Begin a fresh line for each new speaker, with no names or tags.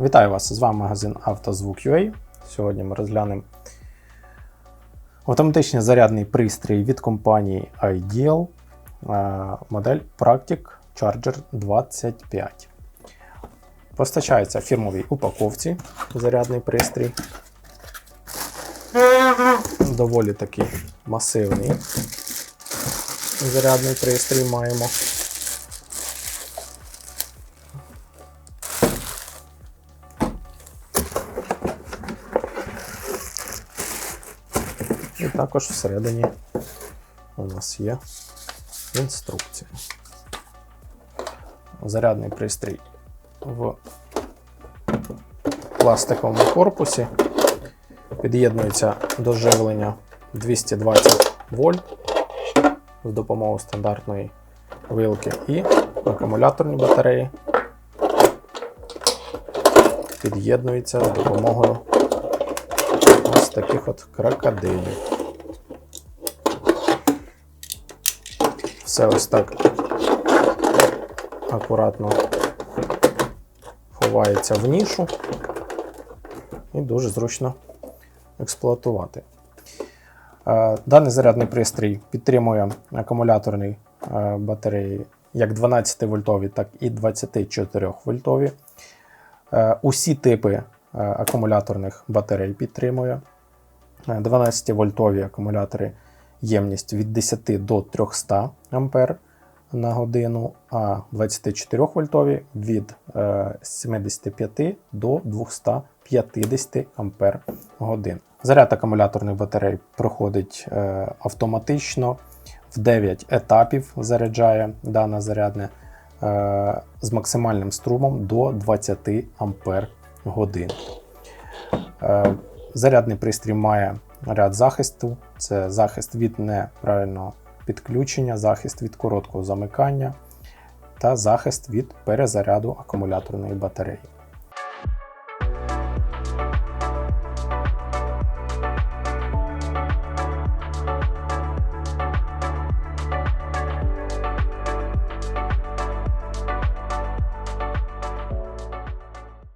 Вітаю вас! З вами магазин «Автозвук.UA». Сьогодні ми розглянемо автоматичний зарядний пристрій від компанії Ideal, е, модель Practic Charger 25. Постачається фірмовій упаковці зарядний пристрій. Доволі такий масивний зарядний пристрій маємо. І також всередині у нас є інструкція. Зарядний пристрій в пластиковому корпусі. Під'єднується до живлення 220 вольт з допомогою стандартної вилки і акумуляторні батареї під'єднується з допомогою ось таких от крокодилів. Все ось так акуратно ховається в нішу і дуже зручно експлуатувати. Е, Даний зарядний пристрій підтримує акумуляторні е, батареї як 12 вольтові, так і 24 вольтові. Е, Усі типи акумуляторних батарей підтримує. 12 вольтові акумулятори ємність від 10 до 300 ампер на годину, а 24 вольтові від е, 75 до 250 ампер годин. Заряд акумуляторних батарей проходить е, автоматично в 9 етапів заряджає дане зарядне е, з максимальним струмом до 20 ампер годин. Е, Зарядний пристрій має ряд захисту: це захист від неправильного підключення, захист від короткого замикання та захист від перезаряду акумуляторної батареї.